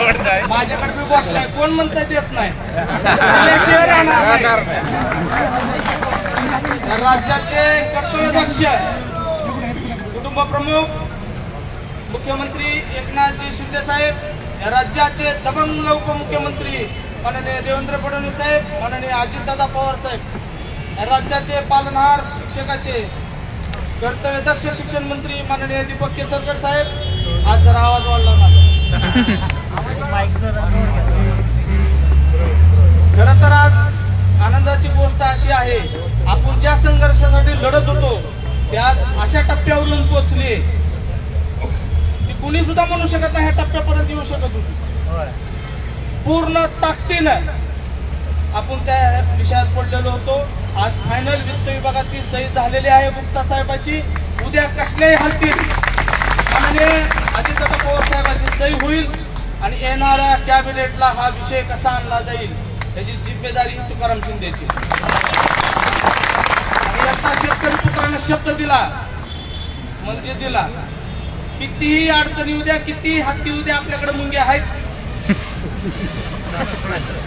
माझ्याकडे मी बसलाय कोण म्हणता येत नाही. राहणार राज्याचे कर्तव्यदक्ष कुटुंब प्रमुख मुख्यमंत्री एकनाथजी शिंदे साहेब या राज्याचे दबंग उपमुख्यमंत्री माननीय देवेंद्र फडणवीस साहेब माननीय अजितदादा पवार साहेब. या राज्याचे पालनहार शिक्षकाचे कर्तव्यदक्ष शिक्षण मंत्री माननीय दीपक केसरकर साहेब. आज जरा आवाज वाढला ना. खर तर आज आनंदाची गोष्ट अशी आहे आपण ज्या संघर्षासाठी लढत होतो ते आज अशा टप्प्यावरून पोहोचले. ती कुणी सुद्धा म्हणू शकत नाही ह्या टप्प्यापर्यंत येऊ शकत होती. पूर्ण ताकदीनं आपण त्या विषयात पडलेलो होतो. आज फायनल वित्त विभागाची सही झालेली आहे गुप्ता साहेबाची. उद्या कसल्याही हलतील म्हणजे माननीय अजितदादा पवार साहेबांची सही होईल आणि येणाऱ्या कॅबिनेटला हा विषय कसा आणला जाईल याची जिम्मेदारी तुकाराम शिंदेची. आणि आता शेतकरी पुत्रांना शब्द दिला म्हणजे दिला कितीही अडचणी उद्या कितीही हत्ती उद्या आपल्याकडे मुंगे आहेत.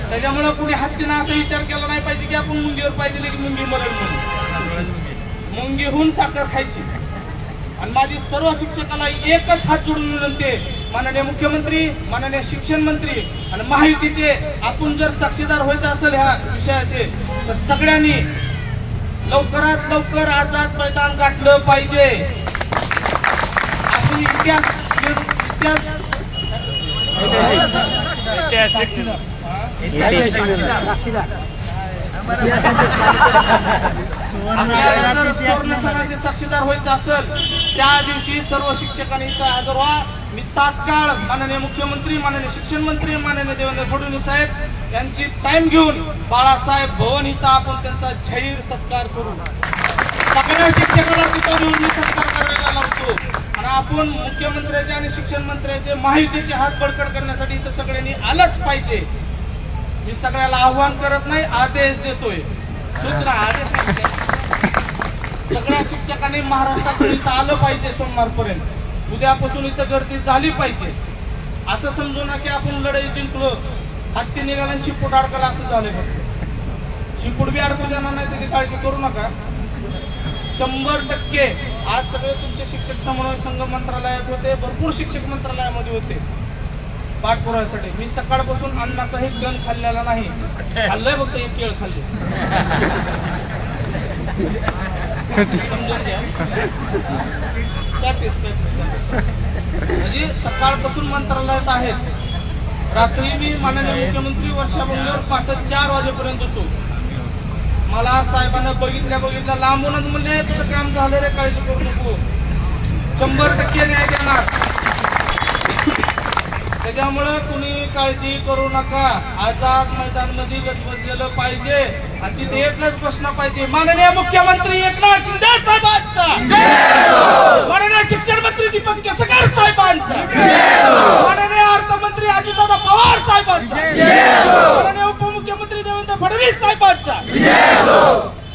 त्याच्यामुळे कुणी हत्तीनं असा विचार केला नाही पाहिजे की आपण मुंगीवर पाहिजे की मुंगी मरण म्हणून मुंगीहून साखर खायची. आणि माझी सर्व शिक्षकाला एकच हात जोडून विनंती आहे. माननीय मुख्यमंत्री माननीय शिक्षण मंत्री आणि महायुतीचे आपण जर साक्षीदार व्हायचं असेल ह्या विषयाचे तर सगळ्यांनी लवकरात लवकर आझाद मैदान गाठलं पाहिजे. आपण इतिहास इतिहास. आपल्याला जर सुवर्ण सणाचे साक्षीदार व्हायचं असेल त्या दिवशी सर्व शिक्षकांनी इथं हजर व्हा. मी तात्काळ माननीय मुख्यमंत्री माननीय शिक्षण मंत्री माननीय देवेंद्र फडणवीस साहेब यांची टाइम घेऊन बाळासाहेब भवन इथं आपण त्यांचा जाहीर सत्कार करू. सगळ्या शिक्षकाला तिथं घेऊन मी सत्कार करायला लावतो आणि आपण मुख्यमंत्र्याचे आणि शिक्षण मंत्र्याचे माहितीचे हात बडकड करण्यासाठी इथं सगळ्यांनी आलंच पाहिजे. मी सगळ्याला आव्हान करत नाही आदेश देतोय. सूचना आदेश नाही. सगळ्या शिक्षकांनी महाराष्ट्रात इथं आलं पाहिजे सोमवारपर्यंत. उद्यापासून इथं गर्दी झाली पाहिजे. असं समजू ना की आपण लढाई जिंकलो. हत्ती निघाला शिपूट अडकला असं झालं फक्त. शिपूट बी अडकू जाणार नाही त्याची काळजी करू नका. शंभर टक्के आज सगळे तुमचे शिक्षक समन्वय संघ मंत्रालयात होते भरपूर शिक्षक मंत्रालयामध्ये होते. पाठपुराव्यासाठी मी सकाळपासून अन्नाचाही कण खाल्लेला नाही. खाल्लंय फक्त एक केळ खाल्ले. म्हणजे सकाळपासून मंत्रालयात आहेत. रात्री मी माननीय मुख्यमंत्री वर्षा बंगल्यावर पाच चार वाजेपर्यंत होतो. मला साहेबांना बघितल्या बघितल्या लांबूनच म्हणले तुझं काम झालं रे काळजी करू नको. शंभर टक्के न्याय देणार. त्याच्यामुळं कुणी काळजी करू नका. आझाद मैदानमध्ये गजबजलेलं पाहिजे. आणि तिथे एकच प्रश्न पाहिजे. माननीय मुख्यमंत्री एकनाथ शिंदे साहेबांचा. माननीय शिक्षण मंत्री दीपक केसरकर साहेबांचा. माननीय अर्थमंत्री अजितदादा पवार साहेबांचा. माननीय उपमुख्यमंत्री देवेंद्र फडणवीस साहेबांचा.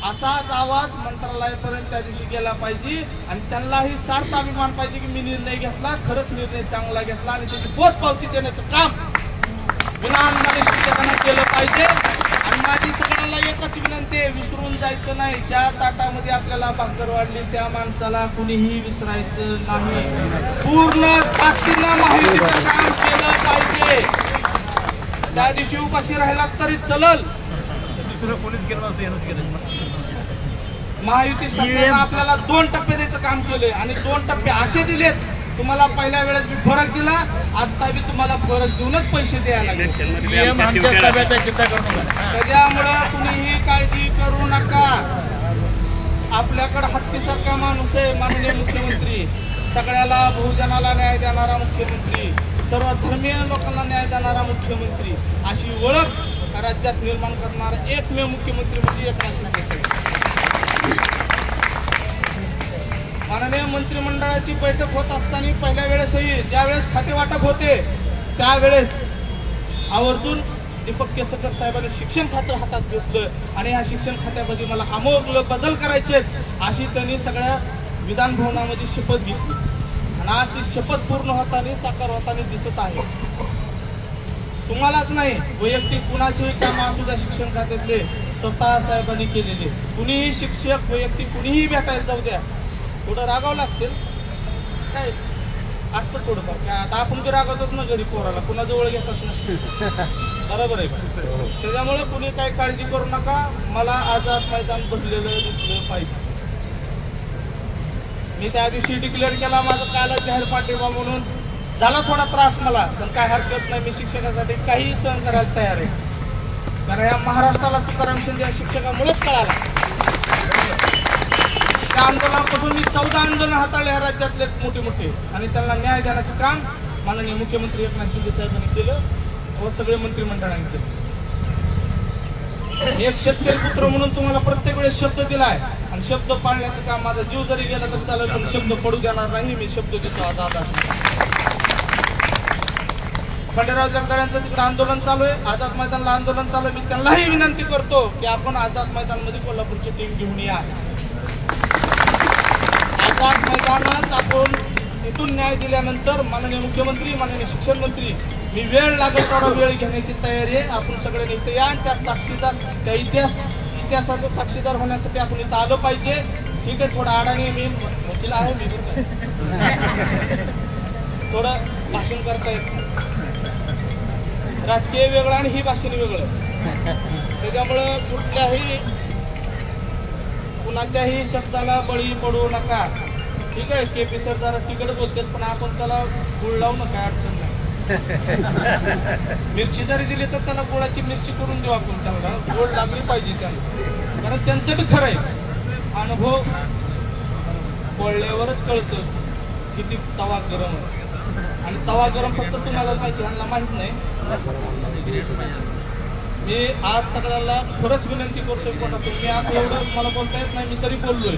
असाच आवाज मंत्रालयापर्यंत त्या दिवशी गेला पाहिजे. आणि त्यांनाही सार्थ अभिमान पाहिजे की मी निर्णय घेतला खरंच निर्णय चांगला घेतला आणि त्याची पोच पावती देण्याचं काम विनामध्ये शिक्षकांना केलं पाहिजे. आणि माझी सगळ्यांना एकच विनंती आहे विसरून जायचं नाही. ज्या ताटामध्ये आपल्याला भाकर वाढली त्या माणसाला कुणीही विसरायचं नाही. पूर्ण ताकदीनं माहितीचं काम केलं पाहिजे. त्या दिवशी उपाशी राहिला तरी चलल दुसरं कोणीच केलं नव्हतं यानंच केलं महायुती सरकारनं आपल्याला दोन टप्पे द्यायचं काम केलंय. आणि दोन टप्पे असे दिलेत तुम्हाला पहिल्या वेळेस मी फरक दिला आता मी तुम्हाला फरक देऊनच पैसे द्यायला त्याच्यामुळं कुणीही काळजी करू नका. आपल्याकडे हत्तीसारखा माणूस आहे माननीय मुख्यमंत्री. सगळ्याला बहुजनाला न्याय देणारा मुख्यमंत्री. सर्व धर्मीय लोकांना न्याय देणारा मुख्यमंत्री. अशी ओळख या राज्यात निर्माण करणारा एकमेव मुख्यमंत्री म्हणजे एकनाथ शिंदे साहेब. माननीय मंत्रिमंडळाची बैठक होत असताना पहिल्या वेळेसही ज्यावेळेस खातेवाटप खाते वाटप होते त्यावेळेस आवर्जून दीपक केसरकर साहेबांनी शिक्षण खातं हातात घेतलं आणि या शिक्षण खात्यामध्ये मला अमोल बदल करायचे आहेत अशी त्यांनी सगळ्या विधान भवनामध्ये शपथ घेतली. आणि आज ती शपथ पूर्ण होताना साकार होताना दिसत आहे. तुम्हालाच नाही वैयक्तिक कुणाचेही काम असू द्या शिक्षण खात्यातले. स्वतः साहेबांनी केलेले. कुणीही शिक्षक वैयक्तिक कुणीही भेटायला जाऊ द्या. थोडं रागावलं असतील. काय? असतं थोडंफार. काय आता आपण जे रागवतोच ना घरी पोराला कुणाजवळ घेतच नसते बरोबर आहे त्याच्यामुळे कुणी काही काळजी करू नका. मला आझाद मैदान भरलेलं दिसलं पाहिजे. मी त्या दिवशी डिक्लेअर केला माझा कालच जाहीर पाठिंबा म्हणून. झाला थोडा त्रास मला पण काय हरकत नाही. मी शिक्षकासाठी काही सहन करायला तयार आहे. कारण या महाराष्ट्राला तुकाराम शिंदे या शिक्षकामुळेच कळाला. त्या आंदोलनापासून मी चौदा आंदोलन हाताळले या राज्यातले मोठे मोठे. आणि त्यांना न्याय देण्याचं काम माननीय मुख्यमंत्री एकनाथ शिंदे साहेबांनी केलं व सगळे मंत्रिमंडळाने केलं. एक शेतकरी पुत्र म्हणून तुम्हाला प्रत्येक वेळेस शब्द दिलाय. आणि शब्द पाळण्याचं काम माझा जीव जरी गेला तर चालेल पण शब्द पडू देणार नाही मी शब्द देतो आता आधार खंडेराव जगदाळ्यांचं तिकडे आंदोलन चालू आहे. आझाद मैदानला आंदोलन चालू आहे. मी त्यांनाही विनंती करतो की आपण आझाद मैदानमध्ये कोल्हापूरची टीम घेऊन या. आझाद मैदानात आपण इथून न्याय दिल्यानंतर माननीय मुख्यमंत्री माननीय शिक्षण मंत्री मी वेळ लागेल तेवढा वेळ घेण्याची तयारी आहे. आपण सगळे इथे या आणि त्या साक्षीदार त्या इतिहास इतिहासाचा साक्षीदार होण्यासाठी आपण इथं आलं पाहिजे. ठीक आहे थोडा अडाणी मी वकील आहे मी थोडं भाषण करता येत राजकीय वेगळं आणि ही भाषण वेगळं. त्याच्यामुळं कुठल्याही कुणाच्याही शब्दाला बळी पडू नका. ठीक आहे के पी सर जरा तिकड बोलतात पण आपण त्याला गुळ लावू नका अडचण नाही. मिरची जरी दिली तर त्याला गुळाची मिरची करून देऊ आपण त्याला. गोड लागली पाहिजे त्याला. कारण त्यांचं बी खरं आहे. अनुभव पडल्यावरच कळतं किती तवा गरम आणि तवा गरम फक्त तुम्हाला माहिती ह्यांना माहीत नाही. मी आज सगळ्याला खरंच विनंती करतोय कोणा मी आज एवढं मला बोलता येत नाही मी तरी बोललोय.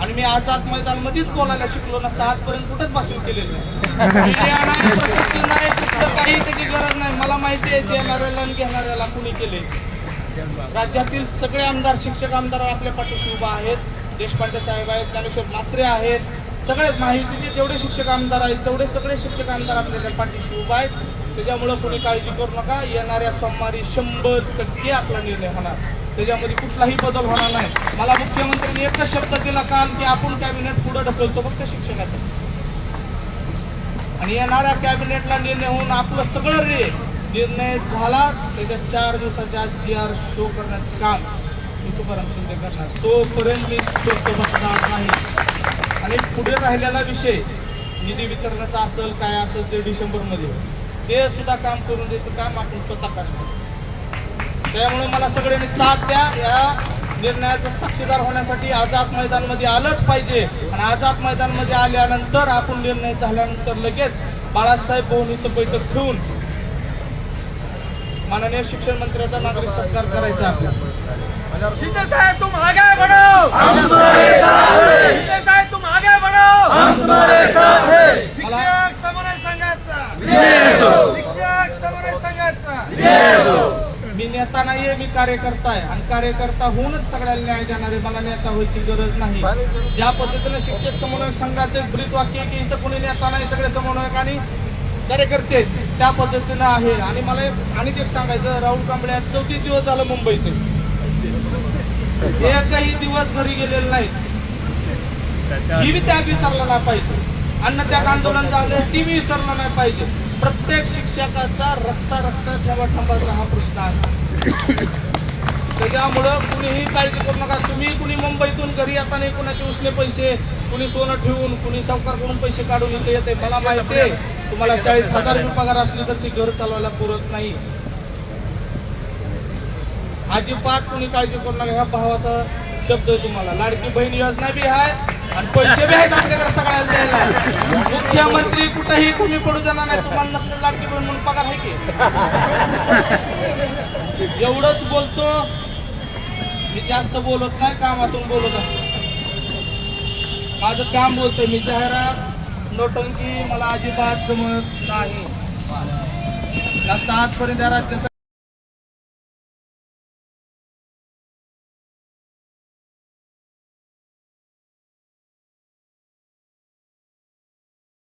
आणि मी आज आत मैदान मध्येच बोलायला शिकलो नसतं आजपर्यंत कुठेच भाषण केलेलं नाही. काही त्याची गरज नाही. मला माहिती आहे देणाऱ्याला आणि घेणाऱ्याला कुणी केले राज्यातील सगळे आमदार शिक्षक आमदार आपल्या पाठीशी उभा आहेत. देशपांडे साहेब आहेत ज्ञानेश्वर मासरे आहेत. सगळेच माहितीचे जेवढे शिक्षक आमदार आहेत तेवढे सगळे शिक्षक आमदार आपल्या पाठीशी उभा आहेत. त्याच्यामुळं कोणी काळजी करू नका. येणाऱ्या सोमवारी शंभर टक्के आपला निर्णय होणार. त्याच्यामध्ये कुठलाही बदल होणार नाही. मला मुख्यमंत्र्यांनी एकच शब्द दिला काल की आपण कॅबिनेट पुढे ढकलतो फक्त शिक्षणासाठी आणि येणाऱ्या कॅबिनेटला निर्णय होऊन आपलं सगळं रे निर्णय झाला त्याच्या चार दिवसाच्या जी आर शो करण्याचं काम तुकाराम शिंदे करणार. तोपर्यंत मी स्वस्त बसणार नाही. आणि पुढे राहिलेला विषय निधी वितरणाचा असेल काय असेल ते डिसेंबरमध्ये. ते सुद्धा काम करून द्यायचं काम आपण स्वतः करणार त्यामुळे मला सगळ्यांनी साथ द्या. या निर्णयाचा साक्षीदार होण्यासाठी आझाद मैदानमध्ये आलंच पाहिजे. आणि आझाद मैदानमध्ये आल्यानंतर आपण निर्णय झाल्यानंतर लगेच बाळासाहेब इथं बैठक ठेवून माननीय शिक्षण मंत्र्याचा नागरिक सत्कार करायचा. आपल्याला शिंदे साहेब तुम आगे बढ़ो हम तुम्हारे साथ हैं शिंदे साहेब तुम आगे बढ़ो हम तुम्हारे साथ हैं शिक्षक समन्वय संघाचा शिक्षक समन्वय संघाचा मी नेता नाहीये मी कार्यकर्ता आहे. आणि कार्यकर्ता होऊनच सगळ्याला न्याय देणारे मला नेता व्हायची गरज नाही. ज्या पद्धतीनं शिक्षक समन्वयक संघाचे ब्रीत वाक्य आहे की इथं कोणी नेता नाही सगळे समन्वयक आणि कार्यकर्ते त्या पद्धतीनं आहे. आणि मला आणि एक सांगायचं राहुल कांबळे चौथी चौतीस दिवस झालं मुंबईत एकही दिवस घरी गेलेले नाहीत. ही त्याग विसरला नाही पाहिजे. अन्न त्याग आंदोलन झालं टीव्ही विसरला नाही पाहिजे. प्रत्येक शिक्षकाचा रक्ता रक्ता ठेवा ठंबाचा हा प्रश्न आहे. त्याच्यामुळं कुणीही काळजी करू नका. तुम्ही कुणी मुंबईतून घरी येताना कुणाचे उसले पैसे कुणी सोनं ठेवून कुणी सावकारकडून पैसे काढून इथे येते मला माहिती आहे. तुम्हाला चाळीस हजार रुपये पगार असली तर ती घर चालवायला पुरत नाही. अजिबात कुणी काळजी करू नका. ह्या भावाचा शब्द आहे तुम्हाला. लाडकी बहीण योजना बी आहे. आणि पैसे बी आहेत आपल्याकडे सगळ्याला द्यायला. मुख्यमंत्री कुठेही कमी पडू देणार नाही तुम्हाला नसले लाडकी बहीण म्हणून पगार आहे की? एवढंच बोलतो मी जास्त बोलत नाही कामातून बोलत असतो. माझं काम बोलतोय मी जाहिरात नोटंकी मला अजिबात जमत नाही. जास्त आजपर्यंत या राज्यात